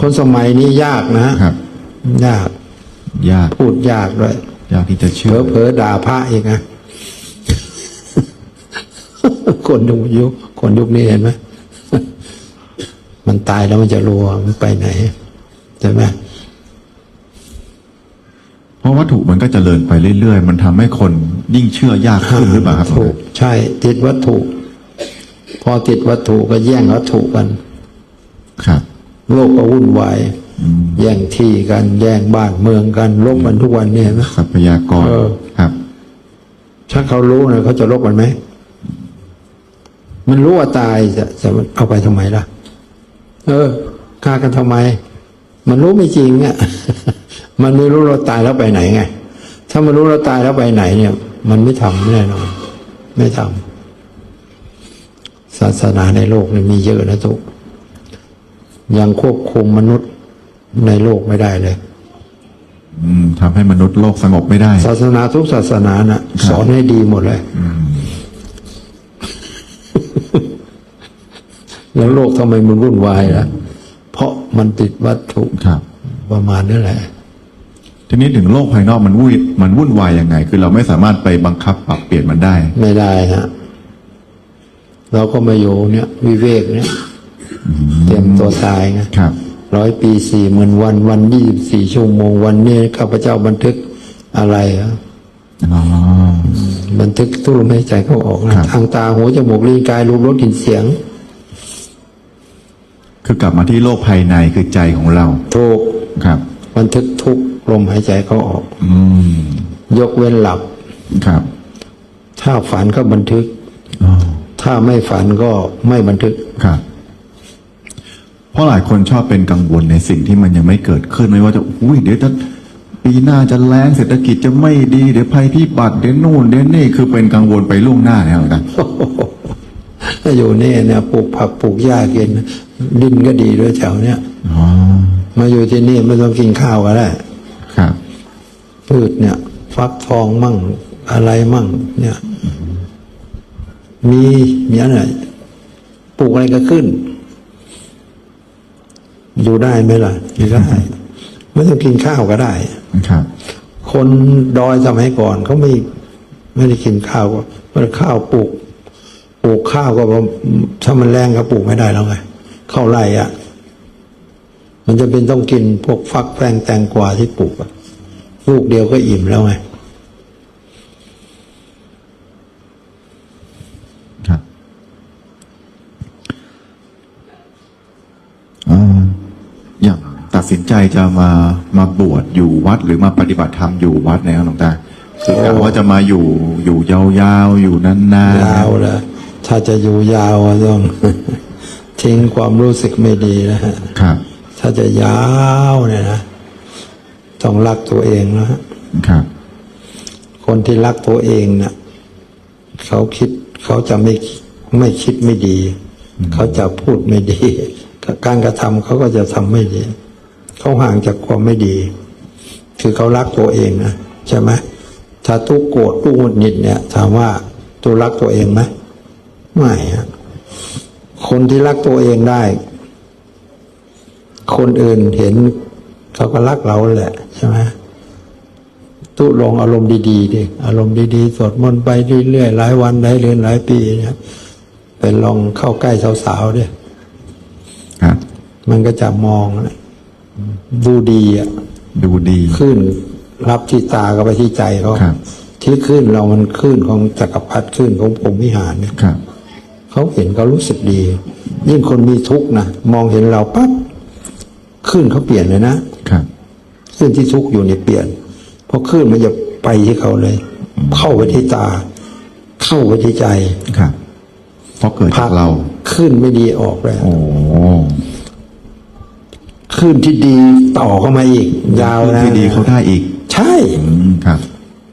คนสมัยนี้ยากนะ ครับ ยาก ยาก พูดยากด้วย ยากที่จะเผเชื่ลออเผลอๆด่าพระอีกนะคนยุคยุคคนยุคนี้เห็นไหมมันตายแล้วมันจะรัวมันไปไหนใช่ไหมเพราะวัตถุมันก็เจริญไปเรื่อยๆ มันทำให้คนยิ่งเชื่อยากขึ้นหรือเปล่าครับถูกใช่ ติดวัตถุ พอติดวัตถุก็แย่งวัตถุกัน ครับ โลกก็วุ่นวายอืมแย่งที่กันแย่งบ้านเมืองกันลบกันทุกวันเนี่ยนะทรัพยากรเออครับ ถ้าเขารู้นะเขาจะลบมันไหมมันรู้ว่าตายจะจะเอาไปทำไมล่ะ เออฆ่ากันทำไม มันรู้ไม่จริงอะมันไม่รู้เราตายแล้วไปไหนไง ถ้ามันรู้เราตายแล้วไปไหนเนี่ย มันไม่ทำแน่นอนไม่ทำศาสนาในโลกเนี่ยมีเยอะนะทุก ยังควบคุมมนุษย์ในโลกไม่ได้เลยอืมทำให้มนุษย์โลกสงบไม่ได้ ศาสนาทุกศาสนาน่ะ สอนให้ดีหมดเลยแล้วโลกทำไมมันวุ่นวายล่ะ เพราะมันติดวัตถุครับ ประมาณนั่นแหละ ทีนี้ถึงโลกภายนอกมันวุ่นมันวุ่นวายยังไง คือเราไม่สามารถไปบังคับปรับเปลี่ยนมันได้ ไม่ได้ฮะ เราก็มาอยู่เนี่ย วิเวกเนี่ย เตรียมตัวตายไงครับร้อยปีสี่หมื่นวันวันยี่สิบสี่ชั่วโมงวันนี้ข้าพเจ้าบันทึกอะไรอะอ๋อบันทึกทุกลมหายใจเข้าออกนะครับทางตาหูจมูกลิ้นกายรูปรสกลิ่นเสียง คือกลับมาที่โลกภายในคือใจของเราถูกครับ บันทึกทุกลมหายใจเข้าออก อืมยกเว้นหลับครับ ถ้าฝันก็บันทึกอ๋อถ้าไม่ฝันก็ไม่บันทึกครับ เพราะหลายคนชอบเป็นกังวลในสิ่งที่มันยังไม่เกิดขึ้นไม่ว่าจะอุ้ยเดี๋ยวจะปีหน้าจะแล้งเศรษฐกิจจะไม่ดีเดี๋ยวภัยพิบัติเดี๋ยวนู่นเดี๋ยวนี่คือเป็นกังวลไปล่วงหน้าแล้วนะถ้าอยู่นี่เนี่ยปลูกผักปลูกหญ้ากินดินก็ดีด้วยแถวเนี้ยอ๋อมาอยู่ที่นี่ไม่ต้องกินข้าวก็ได้ครับพืชเนี่ย ฟักทองมั่งอะไรมั่ง เนี่ย มีมีอะไรปลูกอะไรก็ขึ้น อยู่ได้ไหมล่ะอยู่ได้ ไม่ต้องกินข้าวก็ได้ครับ คนดอยสมัยก่อนเขาไม่ไม่ได้กินข้าวก็มันข้าวปลูกปลูกข้าวก็ว่าถ้ามันแรงก็ปลูกไม่ได้แล้วไงข้าวไร่อะ มันจะเป็นต้องกินพวกฟักแฟงแตงกวาที่ปลูกอะลูกเดียวก็อิ่มแล้วไง ครับอ่าอย่างตัด สินใจจะมามาบวชอยู่วัดหรือมาปฏิบัติธรรมอยู่วัดเนี่ยครับหลวงตาคือกะว่าจะมาอยู่อยู่ยาวๆอยู่นานๆยาวเลยถ้าจะอยู่ยาวก็ต้องทิ้งความรู้สึกไม่ดีนะฮะครับ ถ้าจะยาวเนี่ยนะต้องรักตัวเองนะฮะครับ คนที่รักตัวเองน่ะเขาคิดเขาจะไม่ไม่คิดไม่ดี เขาจะพูดไม่ดี การกระทำเขาก็จะทำไม่ดี เขาห่างจากความไม่ดี คือเขารักตัวเองนะใช่ไหมถ้าตู้โกรธตู้หงุดหงิดเนี่ยถามว่าตู้รักตัวเองไหมไม่ฮะคนที่รักตัวเองได้ คนอื่นเห็นเขาก็รักเราแหละใช่ไหมตุลองอารมณ์ดีๆดิอารมณ์ดีๆสวดมนต์ไปเรื่อยๆหลายวันหลายเดือนหลายปีเนี่ยไปลองเข้าใกล้สาวๆดิครับมันก็จะมองนะ ดูดีอะดูดีขึ้น รับที่ตาก็ไปที่ใจเขาครับ ที่ขึ้นเรามันขึ้นของจักรพรรดิขึ้นของผมวิหารเนี่ยครับเขาเห็นเขารู้สึกดี ยิ่งคนมีทุกข์นะมองเห็นเราปั๊บขึ้นเขาเปลี่ยนเลยนะครับขึ้นที่ทุกข์อยู่เนี่ยเปลี่ยนเพราะขึ้นมันจะไปที่เขาเลย เข้าไปที่ตา เข้าไปที่ใจครับเพราะเกิดจากเราขึ้นไม่ดีออกเลยโอ้ ขึ้นที่ดีต่อเข้ามาอีก ยาวนะที่ดีเขาได้อีก ใช่อืมครับ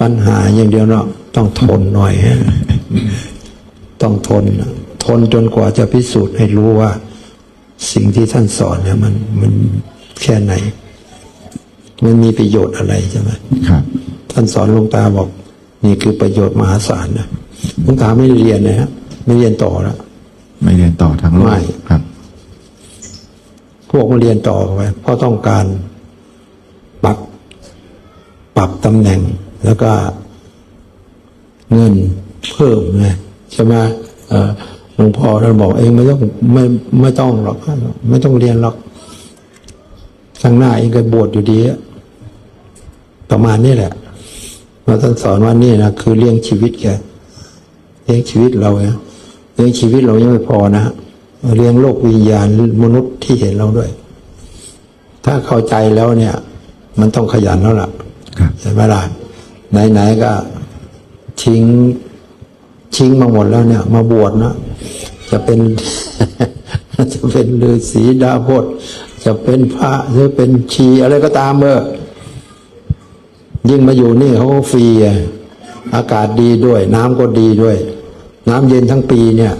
ปัญหาอย่างเดียวเนาะต้องทนหน่อยฮะต้องทนนะทนจนกว่าจะพิสูจน์ให้รู้ว่า สิ่งที่ท่านสอนเนี่ยมันมันแค่ไหน มันมีประโยชน์อะไรใช่ไหมครับ ท่านสอนหลวงตาบอก นี่คือประโยชน์มหาศาลนะหลวงตาไม่ได้เรียนนะฮะไม่เรียนต่อแล้วไม่เรียนต่อทางโลไม่กครับพ วกมาเรียนต่อไปเพราะต้องการปรับปรับตำแหน่งแล้วก็เงินเพิ่มไงใช่ไหมหลวงพ่อท่านบอกเองไม่ต้องไม่ไม่ต้องหรอกไม่ต้องเรียนหรอกข้างหน้าเองก็บวชอยู่ดีประมาณนี้แหละเราท่านสอนว่านี่นะคือเลี้ยงชีวิตแกเลี้ยงชีวิตเราไงเลี้ยงชีวิตเรายังไม่พอนะฮะ เลี้ยงโลกวิญญาณมนุษย์ที่เห็นเราด้วย ถ้าเข้าใจแล้วเนี่ย มันต้องขยันแล้วล่ะครับใช่ไหมล่ะไหนๆก็ทิ้งทิ้งมาหมดแล้วเนี่ย มาบวชนะจะเป็นจะเป็นฤาษีดาบทจะเป็นพระหรือเป็นชีอะไรก็ตามเออยิ่งมาอยู่นี่เขาก็ฟรีอะอากาศดีด้วย น้ำก็ดีด้วย น้ำเย็นทั้งปีเนี่ย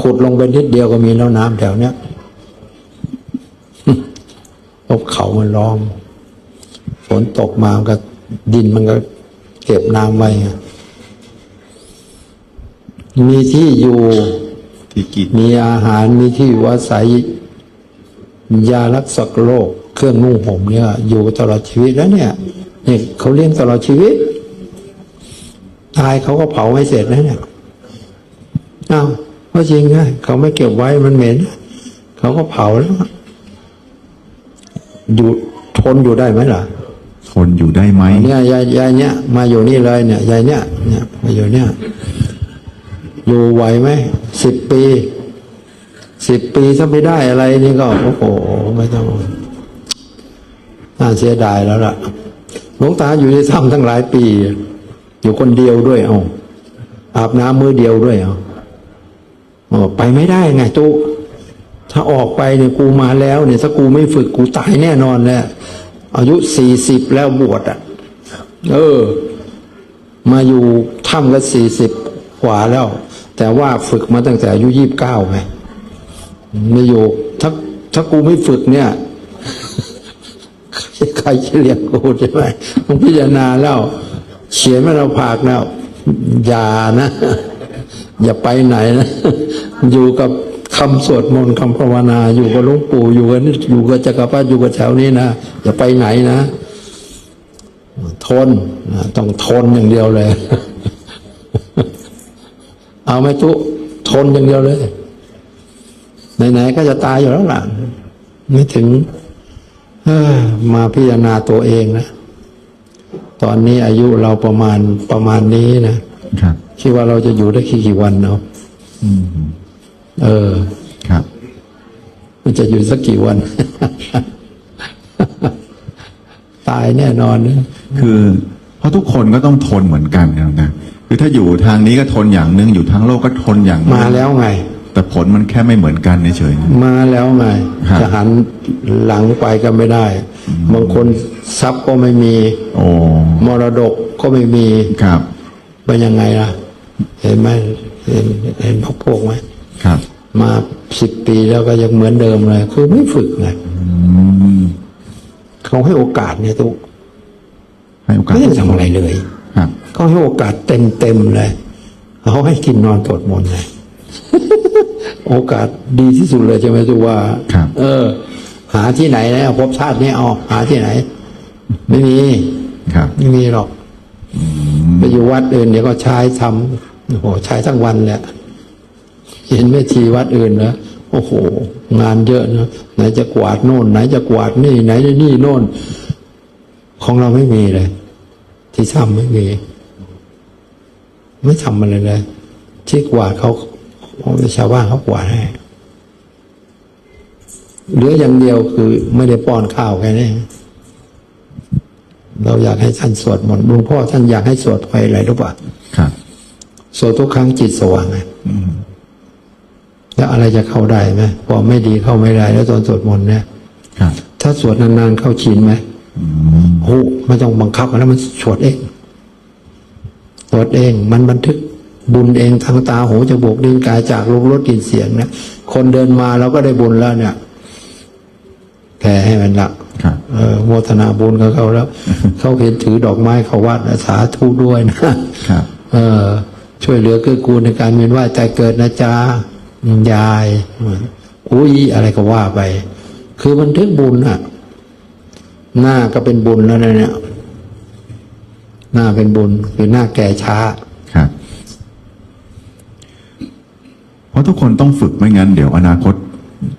ขุดลงไปนิดเดียวก็มีแล้วน้ำแถวเนี้ยพบเขามันร้องฝนตกมามันก็ดินมันก็เก็บน้ำไว้ไงมีที่อยู่ที่กิจมีอาหารมีที่อยู่อาศัยยารักษาโรคเครื่องนุ่งห่มเนี่ย อยู่ตลอดชีวิตแล้วเนี่ยเนี่ยเขาเลี้ยงตลอดชีวิต ตายเขาก็เผาไม่เสร็จนะเนี่ยอ้าว ก็จริงไงเขาไม่เก็บไว้มันเหม็น เขาก็เผาแล้วอยู่ทนอยู่ได้ไหมล่ะ ทนอยู่ได้ไหมเนี่ยยายยายเนี่ยมาอยู่นี่เลยเนี่ยยายเนี่ยเนี่ยมาอยู่เนี่ยอยู่ไหวไหมสิบปีสิบปีถ้าไม่ได้อะไรนี่ก็โอ้โหไม่ต้องน่าเสียดายแล้วล่ะหลวงตาอยู่ในถ้ำทั้งหลายปี อยู่คนเดียวด้วยเอาอาบน้ำมือเดียวด้วยเอา ออไปไม่ได้ไงตู้ถ้าออกไปเนี่ยกูมาแล้วเนี่ยถ้ากูไม่ฝึกกูตายแน่นอนแหละอายุสี่สิบแล้วบวชอะ เออ มาอยู่ถ้ำก็สี่สิบกว่าแล้ว แต่ว่าฝึกมาตั้งแต่อายุยี่บเก้าไงไม่อยู่ถ้าถ้ากูไม่ฝึกเนี่ยใครจะเรียกกูใช่ไหมพิจารณาแล้ว เขียนไม่เราผากแล้ว อย่านะ อย่าไปไหนนะ อยู่กับคำสวดมนต์คำภาวนาอยู่กับหลวงปู่อยู่กับนี่อยู่กับจักรพรรดิอยู่กับแถวนี้นะอย่าไปไหนนะ ทนนะต้องทนอย่างเดียวเลย เอาไหมทุทนอย่างเดียวเลยไหนๆก็จะตายอยู่แล้วล่ะไม่ถึงเอ้อมาพิจารณาตัวเองนะตอนนี้อายุเราประมาณประมาณนี้นะครับคิดว่าเราจะอยู่ได้กี่กี่วันเนาะ เออ ครับ มันจะอยู่สักกี่วัน ตายแน่นอนนะคือ เพราะทุกคนก็ต้องทนเหมือนกันนะนะคือถ้าอยู่ทางนี้ก็ทนอย่างหนึงอยู่ทางโลกก็ทนอย่างหนึ่งมาแล้วไง แต่ผลมันแค่ไม่เหมือนกันเฉยๆนะมาแล้วไงครับจะหันหลังไปก็ไม่ได้ บางคนทรัพย์ก็ไม่มี โอ้มรดกก็ไม่มีครับเป็นยังไงล่ะ เห็นไหมเห็นเห็นพวกพวกไหมครับ มาสิบปีแล้วก็ยังเหมือนเดิมเลย คือไม่ฝึกไงอืมเขาให้โอกาสเนี่ยตุ๊กให้โอกาสไม่ได้ทำอะไรเลยครับเขาให้โอกาสเต็มเต็มๆเลยเขาให้กินนอนตรวจมนต์เลยโอกาสดีที่สุดเลยใช่ไหมตุ๊กว่าครับเออ หาที่ไหนนะพบชาตินี้เอาหาที่ไหน ไม่มีครับไม่มีหรอกไปอยู่วัดอื่นเดี๋ยวก็ใช้ทำโอ้โหใช้ทั้งวันแหละ เห็นแม่ชีวัดอื่นนะโอ้โห งานเยอะนะไหนจะกวาดโน่น ไหนจะกวาดนี่ ไหนจะนี่โน่น ของเราไม่มีเลย ที่ทำไม่มี ไม่ทำอะไรเลยที่กวาดเขาเขาชาวบ้านเขากวาดให้เหลืออย่างเดียวคือไม่ได้ป้อนข้าวแค่นี้เราอยากให้ท่านสวดมนต์หลวงพ่อท่านอยากให้สวดไปอะไรรู้ป่ะครับสวดทุกครั้งจิตสว่างไง แล้วอะไรจะเข้าได้ไหมพอไม่ดีเข้าไม่ได้ แล้วตอนสวดมนต์เนี่ยครับถ้าสวดนานๆเข้าชินไหมโอ้ไม่ต้องบังคับแล้วมันสวดเองสวดเอง มันบันทึกบุญเองทางตาหูจมูกลิ้นกายจากรูปรสกลิ่นเสียงนะคนเดินมาเราก็ได้บุญแล้วเนี่ยแผ่ให้มันละครับเออโมทนาบุญกับเขาแล้ว เขาเห็นถือดอกไม้เขาวัดนะสาธุด้วยนะครับเออ ช่วยเหลือเกื้อกูลในการเวียนว่ายใจเกิดนะจ๊ะ ยายอุ้ยอะไรก็ว่าไป คือมันถึงบุญอะหน้าก็เป็นบุญแล้วนะเนี่ย หน้าเป็นบุญคือหน้าแก่ช้าครับเพราะทุกคนต้องฝึกไม่งั้นเดี๋ยวอนาคต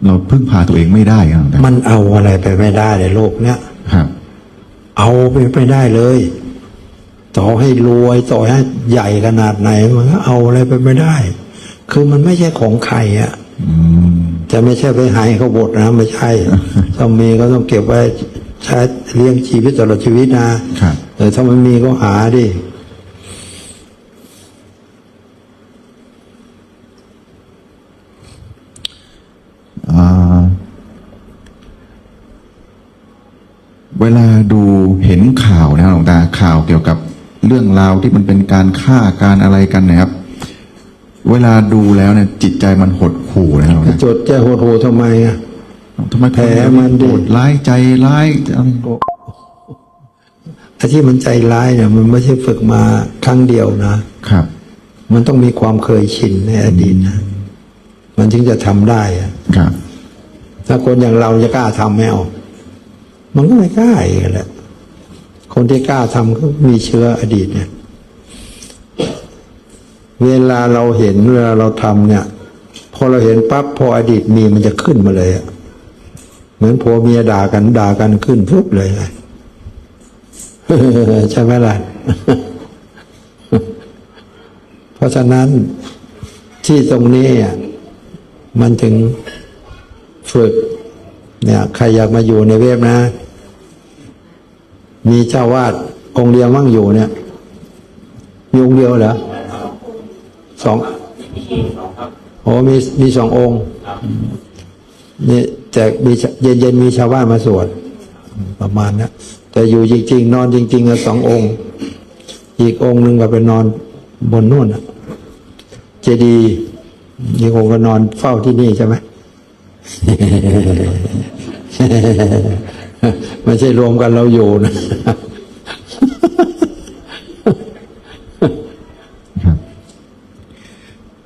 เราพึ่งพาตัวเองไม่ได้ครับหลวงตามันเอาอะไรไปไม่ได้ในโลกเนี้ยครับ เอาไปไม่ได้เลย ต่อให้รวยต่อให้ใหญ่ขนาดไหนมันก็เอาอะไรไปไม่ได้ คือมันไม่ใช่ของใครอะอืมจะไม่ใช่ไปใหายเขาบดนะไม่ใช่ถ้ามีก็ต้องเก็บไว้ใช้เลี้ยงชีวิตตลอดชีวิตนะครับเออถ้ามันมีก็หาดิอ่าเวลาดูเห็นข่าวนะครับหลวงตาข่าวเกี่ยวกับเรื่องราวที่มันเป็นการฆ่าการอะไรกันนะครับ เวลาดูแล้วเนี่ยจิตใจมันหดหู่นะครับหลวงตาจดใจโหดโหทำไมอะทำไมแผลมันดิโหดร้ายใจร้ายอะไรไอ้ที่มันใจร้ายเนี่ยมันไม่ใช่ฝึกมาครั้งเดียวนะครับ มันต้องมีความเคยชินในอดีตนะมันถึงจะทำได้อะครับ ถ้าคนอย่างเราจะกล้าทำไม่เอามันก็ไม่กล้าอีกแหละคนที่กล้าทำก็มีเชื้ออดีตเนี่ย เวลาเราเห็นเวลาเราทำเนี่ย พอเราเห็นปั๊บพออดีตมีมันจะขึ้นมาเลยเหมือนผัวเมียด่ากันด่ากันขึ้นปุ๊บเลยใช่ไหมล่ะเพราะฉะนั้นที่ตรงนี้มันถึงฝึก เนี่ย ใครอยากมาอยู่ในเว็บนะ มีเจ้าวาดองเดียวมั่งอยู่เนี่ยมีองเดียวเหรอ สองโอ้มีมีสององค์นี่แต่มีเย็นเย็นๆมีชาวบ้านมาสวดประมาณนะแต่อยู่จริง ๆ นอนจริงๆก็สององค์ อีกองค์หนึ่งก็ไปนอนบนนู่นน่ะเจดีย์อีกองค์ก็นอนเฝ้าที่นี่ใช่ไหมไม่ใช่รวมกันเราอยู่นะ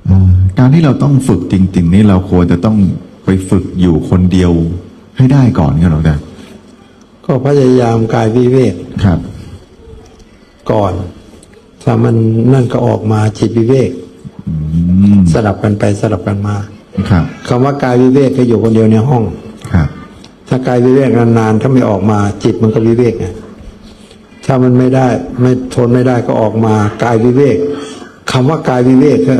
อ่า การที่เราต้องฝึกจริง ๆ นี่เราควรจะต้องไปฝึกอยู่คนเดียวให้ได้ก่อนครับหลวงตาก็พยายามกายวิเวกครับ ก่อน ถ้ามันนั่นก็ออกมาจิตวิเวกอืมสลับกันไปสลับกันมา ครับคำว่ากายวิเวกก็อยู่คนเดียวในห้องครับ ถ้ากายวิเวกนานๆถ้าไม่ออกมาจิตมันก็วิเวกไงถ้ามันไม่ได้ ไม่ทนไม่ได้ก็ออกมากายวิเวกคำว่ากายวิเวกก็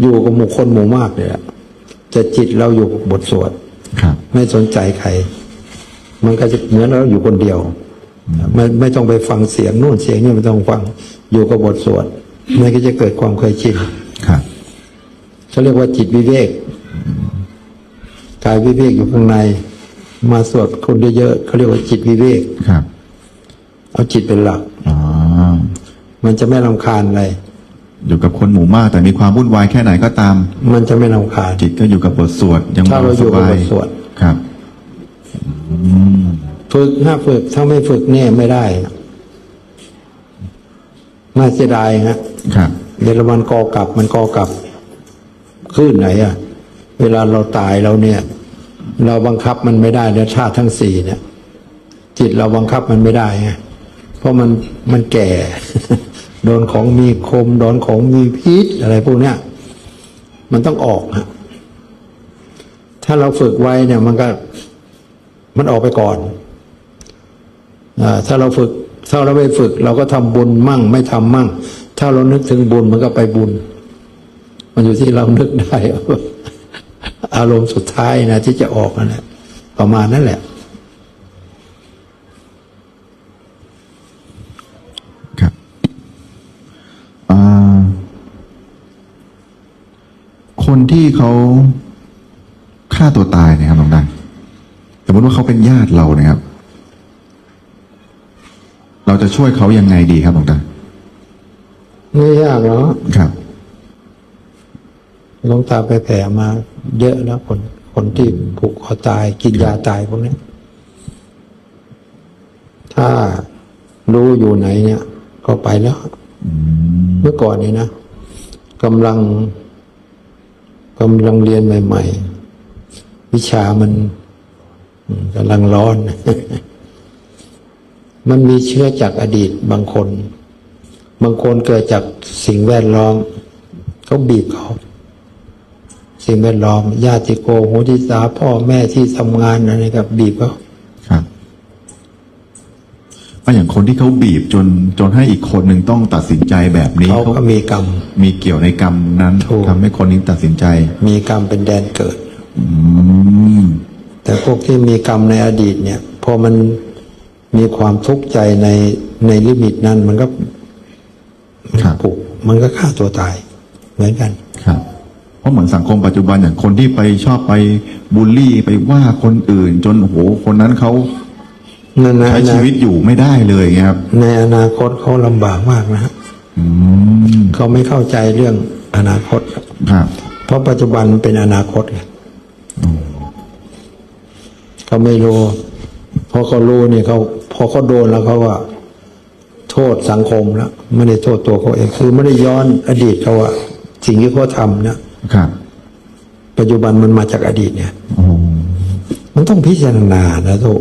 อยู่กับหมู่คนหมู่มากเลยอะจะจิตเราอยู่กับบทสวดครับ ไม่สนใจใคร มันก็จะเหมือนเราอยู่คนเดียว ไม่ไม่ต้องไปฟังเสียงนู่นเสียงนี่ไม่ต้องฟังอยู่กับบทสวดมันก็จะเกิดความเคยชินครับเขาเรียกว่าจิตวิเวกกายวิเวกอยู่ข้างใน มาสวดคนเยอะๆเขาเรียกว่าจิตวิเวกครับ เอาจิตเป็นหลักอ๋อมันจะไม่ลำคาญอะไร อยู่กับคนหมู่มากแต่มีความวุ่นวายแค่ไหนก็ตาม มันจะไม่ลำคาญจิตก็อยู่กับบทสวดยังถ้าเราอยู่กับบทสวดครับฝึกถ้าฝึกถ้าไม่ฝึกเนี่ยไม่ได้น่าเสียดายฮะครับเยอรมันกอกลับมันกอกลับขึ้นไหนอะเวลาเราตายเราเนี่ย เราบังคับมันไม่ได้เนี่ยชาติทั้งสี่เนี่ย จิตเราบังคับมันไม่ได้ไงเพราะมันมันแก่ โดนของมีคม โดนของมีพิษอะไรพวกเนี้ยมันต้องออกฮะถ้าเราฝึกไว้เนี่ยมันก็มันออกไปก่อนอาถ้าเราฝึกถ้าเราไม่ฝึก เราก็ทำบุญมั่ง ไม่ทำมั่ง ถ้าเรานึกถึงบุญมันก็ไปบุญ มันอยู่ที่เรานึกได้ อารมณ์สุดท้ายนะที่จะออกนั่นแหละประมาณนั้นแหละ ที่เขาฆ่าตัวตายเนะครับหลวงตาสมมติว่าเขาเป็นญาติเรานะครับ เราจะช่วยเขายังไงดีครับหลวงตาไม่ยากหรอกครับหลวงตาไปแผ่มา เยอะแล้วคนคนที่ผูกคอตายกินยาตายพวกนี้ถ้ารู้อยู่ไหนเนี่ย ก็ไปแล้ว เมื่อก่อนนี้นะกำลัง กำลังเรียนใหม่ ๆ วิชามันกำลังร้อน มันมีเชื้อจากอดีตบางคน บางคนเกิดจากสิ่งแวดล้อมเขาบีบเขาสิ่งแวดล้อม ญาติโกโหติสาพ่อแม่ที่ทำงานอะไรกับบีบเขา ว่าอย่างคนที่เขาบีบจนจนให้อีกคนหนึ่งต้องตัดสินใจแบบนี้เขาเขาก็มีกรรม มีเกี่ยวในกรรมนั้นถูกทำให้คนนี้ตัดสินใจ มีกรรมเป็นแดนเกิดอืมแต่พวกที่มีกรรมในอดีตเนี่ยพอมันมีความทุกข์ใจในในลิมิตนั้น มันก็ครับผูกมันก็ฆ่าตัวตาย เหมือนกันครับเพราะเหมือนสังคมปัจจุบันอย่างคนที่ไปชอบไปบูลลี่ไปว่าคนอื่น จนโอ้โหคนนั้นเขา นั่นนะใช้ชีวิตอยู่ไม่ได้เลยไงครับ ในอนาคตเขาลำบากมากนะฮะอืมเขาไม่เข้าใจเรื่องอนาคตครับ เพราะปัจจุบันมันเป็นอนาคตไงเขาไม่รู้พอเขารู้เนี่ยเขาพอเขาโดนแล้วเขาว่า โทษสังคมแล้วไม่ได้โทษตัวเขาเองคือไม่ได้ย้อนอดีตเขาอะสิ่งที่เขาทำนะครับ ปัจจุบันมันมาจากอดีตเนี่ยโอ้มันต้องพิจารณานะทุก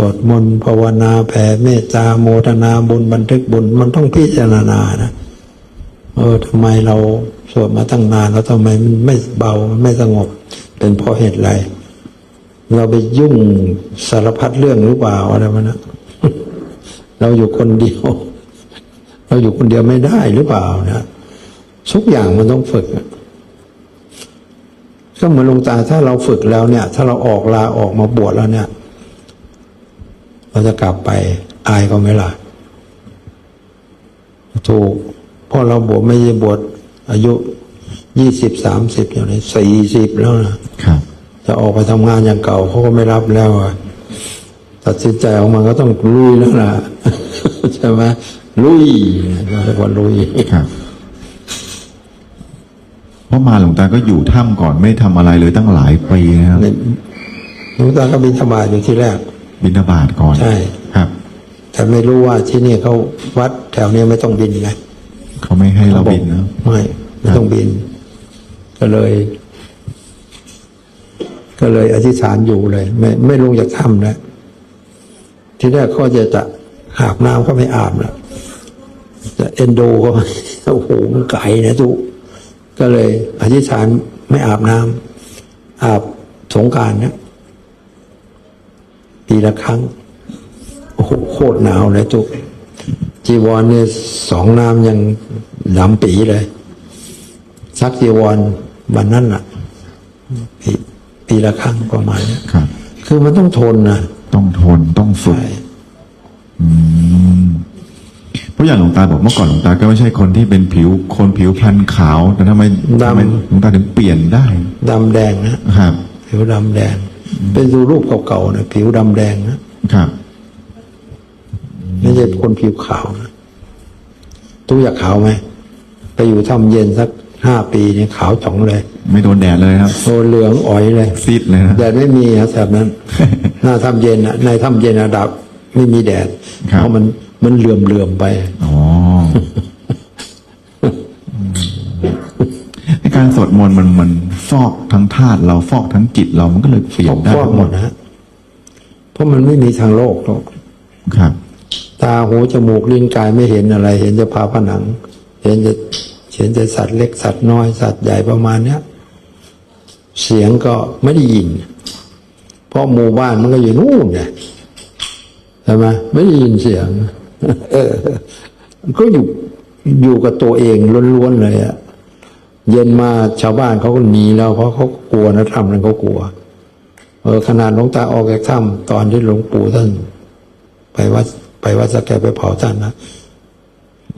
สวดมนต์ภาวนาแผ่เมตตาโมทนาบุญบันทึกบุญมันต้องพิจารณานะเออทำไมเราสวดมาตั้งนานแล้วทำไมมันไม่เบาไม่สงบ เป็นเพราะเหตุไรเราไปยุ่งสารพัดเรื่องหรือเปล่าอะไรมันนะเราอยู่คนเดียว เราอยู่คนเดียวไม่ได้หรือเปล่านะทุกอย่างมันต้องฝึกก็เหมือนลงตาถ้าเราฝึกแล้วเนี่ย ถ้าเราออกลาออกมาบวชแล้วเนี่ย เราจะกลับไปอายก็ไม่ล่ะ ถูกเพราะเราบวชไม่ใช่บวชอายุยี่สิบสามสิบอย่างนี้สี่สิบแล้วนะครับจะออกไปทำงานอย่างเก่าเขาก็ไม่รับแล้วอะตัดสินใจออกมาก็ต้องลุยแล้วล่ะใช่ไหมลุยเราเรียกว่าลุยครับเพราะมาหลวงตาก็อยู่ถ้ำก่อนไม่ทำอะไรเลยตั้งหลายปีนะครับนี่หลวงตาก็บินธบาตอยู่ที่แรก บินทบาทก่อนใช่ครับแต่ไม่รู้ว่าที่นี่เขาวัดแถวนี้ไม่ต้องบินไงเขาไม่ให้เราบินนะไม่ไม่ต้องบิน ก็เลย ก็เลยอธิษฐานอยู่เลย ไม่ไม่ลงจากถ้ำแล้วทีแรกเขาจะจะอาบน้ำก็ไม่อาบแล้วจะเอนโดก็โอ้โหมันไก่นะทุกก็เลยอธิษฐานไม่อาบน้ำอาบสงกรารนะ ปีละครั้งโอ้โหโคตรหนาวเลยทุกจีวรเนี่ยสองน้ำยังดำปีเลยซักจีวรวันนั้นน่ะปีปีละครั้งประมาณเนี้ยครับ คือมันต้องทนนะต้องทนต้องฝึกใช่เพราะอย่างหลวงตาบอกเมื่อก่อนหลวงตาก็ไม่ใช่คนที่เป็นผิวคนผิวพรรณขาวแต่ทำไมทำไมหลวงตาถึงเปลี่ยนได้ดำแดงนะครับผิวดำแดง เป็นดูรูปเก่าๆนะผิวดำแดงนะครับไม่ใช่คนผิวขาวนะตู้อยากขาวไหมไปอยู่ถ้ำเย็นสักห้าปีเนี่ยขาวจ่องเลย ไม่โดนแดดเลยครับโซเหลืองอ๋อยเลยซีดเลยนะแดดไม่มีครับแบบนั้น หน้าถ้ำเย็นนะในถ้ำเย็นระดับไม่มีแดดครับเพราะมันมันเหลื่อมเหลื่อมๆไปอ๋อในการสวดมนต์มันมัน ฟอกทั้งธาตุเราฟอกทั้งจิตเรามันก็เลยเปลี่ยนได้ฟอกหมดนะฮะเพราะมันไม่มีทางโลกหรอกครับ ตาหูจมูกลิ้นกายไม่เห็นอะไร เห็นจะพาผนัง เห็นจะเห็นจะสัตว์เล็กสัตว์น้อยสัตว์ใหญ่ประมาณเนี้ยเสียงก็ไม่ได้ยิน เพราะหมู่บ้านมันก็อยู่นู่นไงใช่ไหมไม่ได้ยินเสียงเออก็อยู่อยู่กับตัวเองล้วนๆเลยอะ เย็นมาชาวบ้านเขาก็หนีแล้วเพราะเขากลัวนะทำนั้นเขากลัว เออขนาดหลวงตาออกจากถ้ำตอนที่หลวงปู่ท่านไปวัดไปวัดสแกไปเผาท่านนะ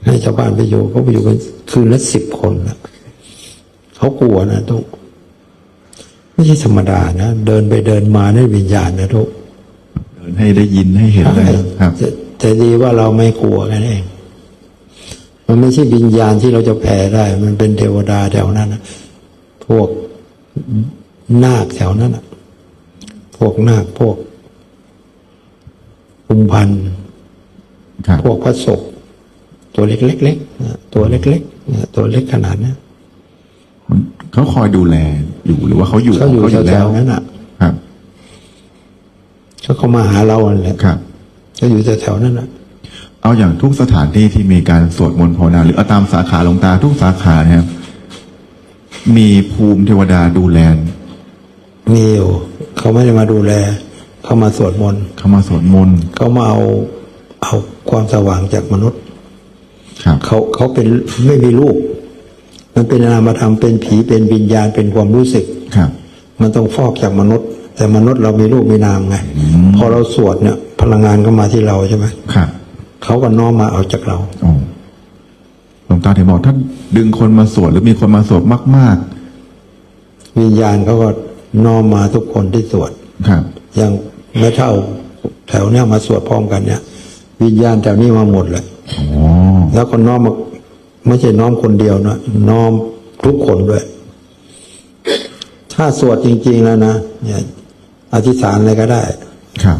ให้ชาวบ้านไปอยู่เขาไปอยู่กันคืนละสิบคนนะเขากลัวนะทุกไม่ใช่ธรรมดานะเดินไปเดินมาในวิญญาณนะทุกเดินให้ได้ยินให้เห็นเลยครับแต่แต่ดีว่าเราไม่กลัวกันเอง มันไม่ใช่วิญญาณที่เราจะแผ่ได้ มันเป็นเทวดาแถวนั้นนะพวกนาคแถวนั้นนะพวกนาคพวกอุมพันธ์ครับพวกพระศกตัวเล็กๆนะตัวเล็กๆนะตัวเล็กขนาดเนี้ยเขาคอยดูแลอยู่หรือว่าเขาอยู่เขาอยู่ขงแถแล้ววๆนั้นอะครับก็เขามาหาเราอันแหละครับก็อยู่แถวๆนั้นนะ เอาอย่างทุกสถานที่ที่มีการสวดมนต์ภาวนาหรือเอาตามสาขาหลวงตาทุกสาขาเนี่ยครับมีภูมิเทวดาดูแลมีอยู่เขาไม่ได้มาดูแล เขามาสวดมนต์เข้ามาสวดมนต์เขามาเอาเอาความสว่างจากมนุษย์ครับเขาเขาเป็นไม่มีรูปมันเป็นนามธรรมเป็นผีเป็นวิญญาณเป็นความรู้สึกครับ มันต้องฟอกจากมนุษย์ แต่มนุษย์เรามีรูปมีนามไง พอเราสวดเนี่ย พลังงานก็มาที่เราใช่ไหมครับ เขาก็น้อมมาเอาจากเราโอ้หลวงตาถึงบอกถ้าดึงคนมาสวดหรือมีคนมาสวดมากวิญญาณเขาก็น้อมมาทุกคนที่สวดๆครับอย่างไม่เท่าแถวเนี้ยมาสวดพร้อมกันเนี่ยวิญญาณแถวนี้มาหมดเลยอ๋อแล้วก็น้อมมาไม่ใช่น้อมคนเดียวนะน้อมทุกคนด้วย ถ้าสวดจริง ๆ แล้วนะเนี่ยอธิษฐานอะไรก็ได้ ครับ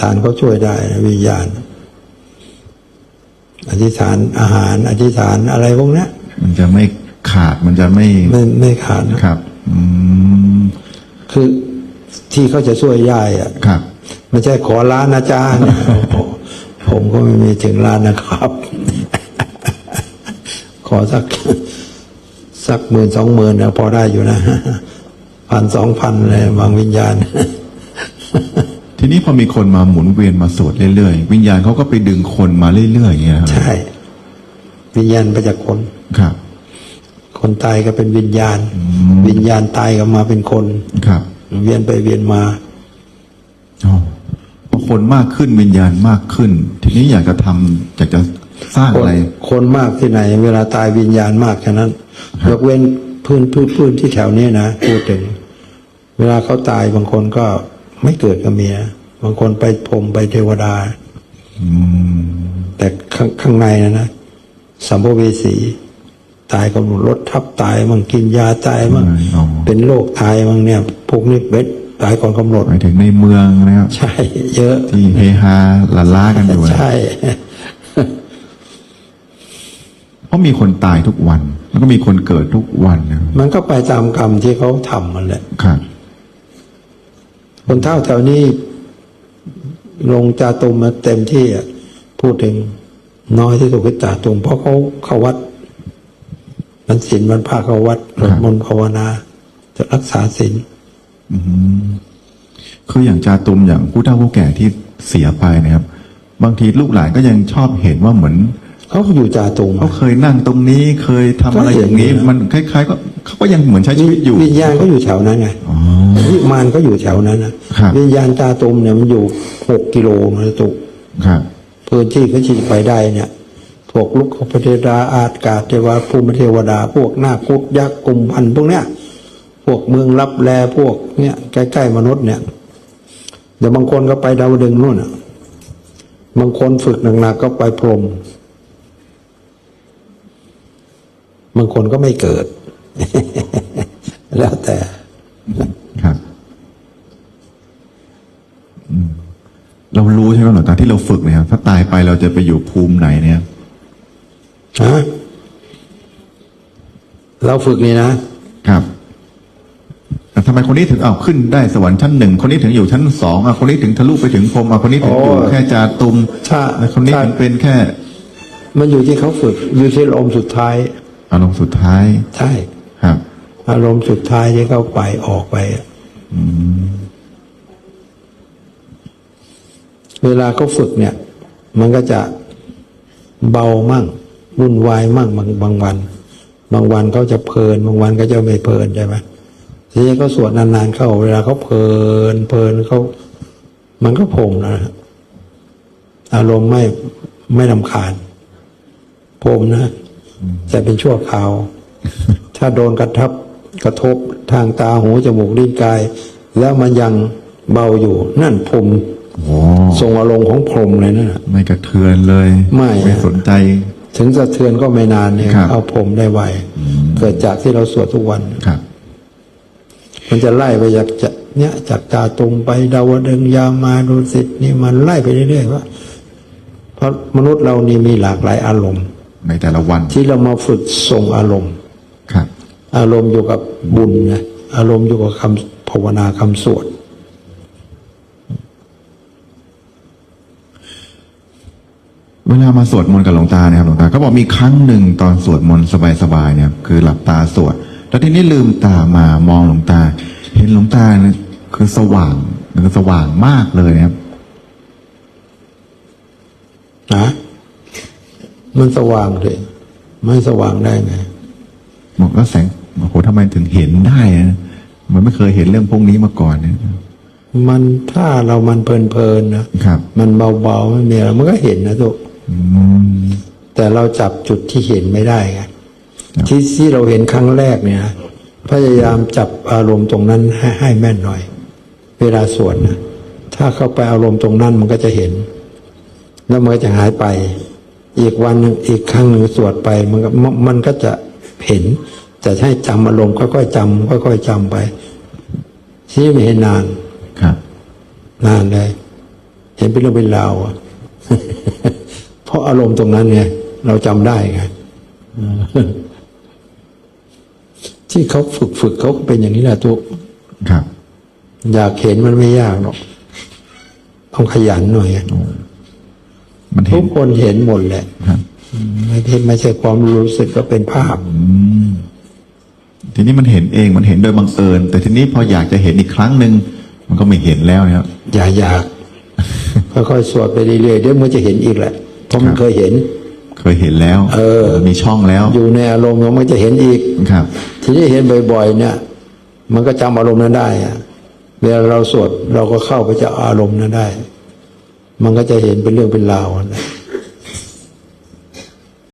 ฐานเขาช่วยได้นะวิญญาณ อธิษฐานอาหารอธิษฐานอะไรพวกเนี้ยมันจะไม่ขาดมันจะไม่ไม่ไม่ขาดนะครับอืมคือที่เขาจะช่วยย่ายอะครับไม่ใช่ขอล้านนะจ้าเนี่ยผมผมก็ไม่มีถึงล้านนะครับ ขอสักสักหมื่นสองหมื่นนะพอได้อยู่นะพันสองพันเลยบางวิญญาณ ทีนี้พอมีคนมาหมุนเวียนมาสวดเรื่อยๆ วิญญาณเขาก็ไปดึงคนมาเรื่อยๆอย่างเงี้ยครับใช่ วิญญาณไปจากคน ครับ คนตายก็เป็นวิญญาณ วิญญาณตายก็มาเป็นคน ครับ เวียนไปเวียนมาอ๋อพอคนมากขึ้นวิญญาณมากขึ้น ทีนี้อยากจะทำอยากจะสร้างคนอะไร คนมากที่ไหน เวลาตายวิญญาณมากแค่นั้นยกเว้นพื้นพื้นพื้นที่แถวนี้นะพูดถึง เวลาเขาตายบางคนก็ ไม่เกิดกับเมีย บางคนไปพรหมไปเทวดาแต่ข้างข้างในนะนะสัมภเวสีตายกับรถทับตายมั่งกินยาตายมั่งอ๋อเป็นโรคตายมั่งเนี่ยพวกนี้เบ็ดตายก่อนกำหนดหมายถึงในเมืองนะครับใช่ เยอะที่เฮฮาละล้ากันอยู่นะใช่เพราะมีคนตายทุกวัน แล้วก็มีคนเกิดทุกวันนะครับมันก็ไปตามกรรมที่เขาทำมันแหละครับ คนเท่าแถวนี้ ลงจาตุมมาเต็มที่อะพูดถึงน้อยที่สุดคือจาตุมเพราะเขาเขาวัด มันศีลมันพาเขาวัดสวดมนต์ภาวนา จะรักษาศีลคืออย่างจาตุมอย่างผู้เฒ่าผู้แก่ที่เสียไปนะครับ บางทีลูกหลานก็ยังชอบเห็นว่าเหมือน เขาก็อยู่จาตุมเขาเคยนั่งตรงนี้เคยทำอะไรอย่างนี้ก็เห็นอยู่มันคล้ายๆก็เขาก็ยังเหมือนใช้ชีวิตอยู่วิญญาณก็อยู่แถวนั้นไงอ๋อวิมานก็อยู่แถวนั้นนะครับวิญญาณจาตุมเนี่ยมันอยู่หกกิโลนะตุครับพื้นที่เขาที่ไปได้เนี่ยพวกลุกขพเทวดาอาจกาศเทวาภูมิเทวดา พวกนาคกุดยักษ์กลุ่มพันธุ์พวกเนี้ยพวกเมืองรับแลพวกเนี้ยใกล้ๆมนุษย์เนี่ยเดี๋ยวบางคนก็ไปดาวดึงส์นู่นน่ะบางคนฝึกหนักๆก็ไปพรหม บางคนก็ไม่เกิด แล้วแต่ครับอืมเรารู้ใช่ไหมหลวงตาที่เราฝึกเนี่ยครับถ้าตายไปเราจะไปอยู่ภูมิไหนเนี่ยฮะเราฝึกนี่นะครับแต่ทำไมคนนี้ถึงเอาขึ้นได้สวรรค์ชั้นหนึ่งคนนี้ถึงอยู่ชั้นสองอะคนนี้ถึงทะลุไปถึงพรหมอะคนนี้ถึงอยู่โอ้แค่จาตุมถ้าแล้วคนนี้ถ้าถึงเป็นแค่ มันอยู่ที่เขาฝึกอยู่ที่ลมณ์สุดท้าย อารมณ์สุดท้าย ใช่ ครับ อารมณ์สุดท้ายที่เขาไปออกไปอะเวลาเขาฝึกเนี่ย มันก็จะเบามั่งวุ่นวายมั่งบางบางวัน บางวันเขาจะเพลิน บางวันก็จะไม่เพลินใช่ไหมทีนี้เขาสวดนานๆเข้าเวลาเขาเพลิน เพลินเขามันก็พรมนะอารมณ์ไม่ไม่ลำคาญพรมนะ แต่เป็นชั่วคราว ถ้าโดนกระทับกระทบทางตาหูจมูกลิ้นกาย แล้วมันยังเบาอยู่นั่นพรมโอ้ทรงอารมณ์ของพรหมเลยนั่นน่ะไม่กระเทือนเลย ไม่ไม่สนใจ ถึงสะเทือนก็ไม่นานเนี่ยครับเอาพรหมได้ไวเกิดจากที่เราสวดทุกวันครับ มันจะไล่ไปจากจะเนี่ยจากจาตุมไปดาวดึงส์ยามาดุสิตนี่มันไล่ไปเรื่อยๆว่าเพราะมนุษย์เรานี่มีหลากหลายอารมณ์ ในแต่ละวัน ที่เรามาฝึกส่งอารมณ์ครับ อารมณ์อยู่กับบุญนะอารมณ์อยู่กับคำภาวนาคำสวดเวลามาสวดมนต์กับหลวงตาเนี่ยครับหลวงตาก็บอกมีครั้งหนึ่งตอนสวดมนต์สบายๆเนี่ยคือหลับตาสวดแล้วทีนี้ลืมตามามองหลวงตา เห็นหลวงตาเนี่ยคือสว่างคือสว่างมากเลยนะครับ มันสว่างเลยไม่สว่างได้ไงบอกแล้วแสงโอ้โหทำไมถึงเห็นได้นะมันไม่เคยเห็นเรื่องพวกนี้มาก่อนเนี่ยมันถ้าเรามันเพลินๆนะครับ มันเบาๆไม่มีอะไรมันก็เห็นนะทุกอืมแต่เราจับจุดที่เห็นไม่ได้ไงที่ที่เราเห็นครั้งแรกเนี่ยนะพยายามจับอารมณ์ตรงนั้นให้ให้แม่นหน่อย เวลาสวดนะถ้าเข้าไปอารมณ์ตรงนั้นมันก็จะเห็น แล้วมันก็จะหายไป อีกวันหนึ่งอีกครั้งหนึ่งสวดไปมันก็มันมันก็จะเห็นแต่ให้จำอารมณ์ค่อยๆจำค่อยๆจำไปที่ไม่เห็นนานครับ นานเลย เห็นเป็นเรื่องเป็นราวอะเพราะอารมณ์ตรงนั้นไงเราจำได้ไงที่เขาฝึกฝึกเขาก็เป็นอย่างนี้แหละทุกครับ อยากเห็นมันไม่ยากหรอกต้องขยันหน่อยมันเห็ ทุนกคนเห็นหมดแหละครับไม่ใช่ไม่ใช่ความรู้สึกก็เป็นภาพทีนี้มันเห็นเองมันเห็นโดยบังเอิญ แต่ทีนี้พออยากจะเห็นอีกครั้งหนึ่งมันก็ไม่เห็นแล้วนะครับอย่าอยากค่อยๆสวดไปเรื่อยๆเดี๋ยวมันจะเห็นอีกแหละเพราะมันครับเคยเห็น เคยเห็นแล้ว เออ มีช่องแล้ว อยู่ในอารมณ์มันจะเห็นอีกครับ ทีนี้เห็นบ่อยๆ เนี่ย มันก็จำอารมณ์นั้นได้อะเวลาเราสวดเราก็เข้าไปจะอารมณ์นั้นได้ มันก็จะเห็นเป็นเรื่องเป็นราวนะ